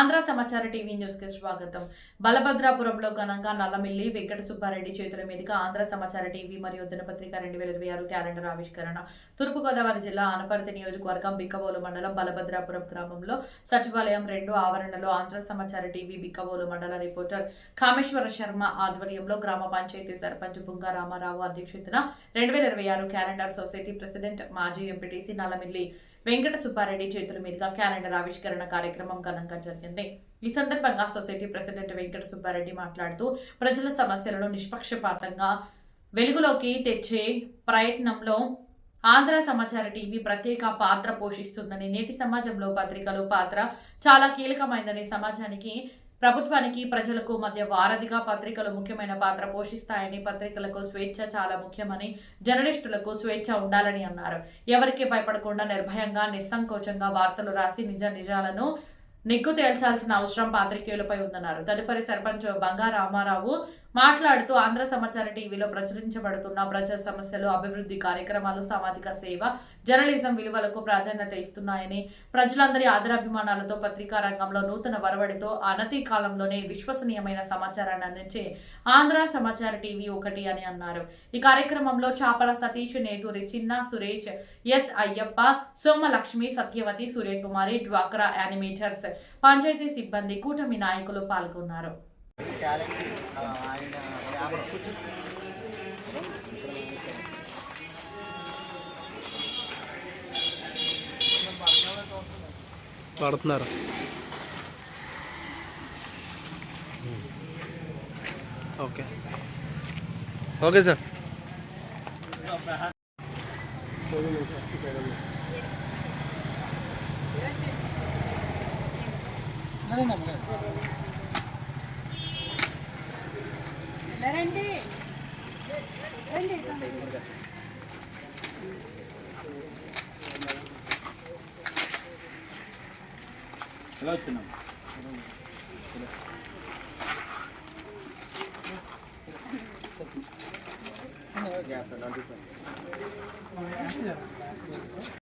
ఆంధ్ర సమాచార టీవీ కి స్వాగతం. బలభద్రాపురంలో ఘనంగా నల్లమిల్లి వెంకట సుబ్బారెడ్డి చేతుల మీదుగా ఆంధ్ర సమాచార టీవీ మరియు దినపత్రిక రెండు వేల ఇరవై ఆరు క్యాలెండర్ ఆవిష్కరణ. తూర్పుగోదావరి జిల్లా ఆనపర్తి నియోజకవర్గం బిక్కవోలు మండలం బలభద్రాపురం గ్రామంలో సచివాలయం రెండు ఆవరణలో ఆంధ్ర సమాచార టీవీ బిక్కవోలు మండల రిపోర్టర్ కామేశ్వర శర్మ ఆధ్వర్యంలో గ్రామ పంచాయతీ సర్పంచ్ బుంగా రామారావు అధ్యక్షతన రెండు వేల ఇరవై ఆరు క్యాలెండర్ సొసైటీ ప్రెసిడెంట్ మాజీ ఎంపీటీసీ నల్లమిల్లి వెంకట సుబ్బారెడ్డి చేతుల మీదుగా క్యాలెండర్ ఆవిష్కరణ కార్యక్రమం ఘనంగా జరిగింది. ఈ సందర్భంగా సొసైటీ ప్రెసిడెంట్ వెంకట సుబ్బారెడ్డి మాట్లాడుతూ ప్రజల సమస్యలను నిష్పక్షపాతంగా వెలుగులోకి తెచ్చే ప్రయత్నంలో ఆంధ్ర సమాచార టీవీ ప్రత్యేక పాత్ర పోషిస్తుందని నేటి సమాజంలో పత్రికలు పాత్ర చాలా కీలకమైందని సమాజానికి ప్రభుత్వానికి ప్రజలకు మధ్య వారధిగా పత్రికలు ముఖ్యమైన పాత్ర పోషిస్తాయని పత్రికలకు స్వేచ్ఛ చాలా ముఖ్యమని జర్నలిస్టులకు స్వేచ్ఛ ఉండాలని అన్నారు. ఎవరికి భయపడకుండా నిర్భయంగా నిస్సంకోచంగా వార్తలు రాసి నిజ నిజాలను నిగ్గు తేల్చాల్సిన అవసరం పాత్రికేయులపై ఉందన్నారు. తదుపరి సర్పంచ్ బంగారామారావు మాట్లాడుతూ ఆంధ్ర సమాచార టీవీలో ప్రచురించబడుతున్న ప్రజా సమస్యలు అభివృద్ధి కార్యక్రమాలు సామాజిక సేవ జర్నలిజం విలువలకు ప్రాధాన్యత ఇస్తున్నాయని ప్రజలందరి ఆదరాభిమానాలతో పత్రికా రంగంలో నూతన వరవడితో అనతి కాలంలోనే విశ్వసనీయమైన సమాచారాన్ని అందించే ఆంధ్ర సమాచార టీవీ ఒకటి అని అన్నారు. ఈ కార్యక్రమంలో చాపల సతీష్ నేతూరి చిన్న సురేష్ ఎస్ అయ్యప్ప సోమలక్ష్మి సత్యవతి సూర్యకుమారి డ్వాక్రా యానిమేటర్స్ పంచాయతీ సిబ్బంది కూటమి నాయకులు పాల్గొన్నారు. క్యాలెండర్ ఆయన పడుతున్నారు. ఓకే. Okay sir. రండి. రండి. ఎలా వచ్చినాం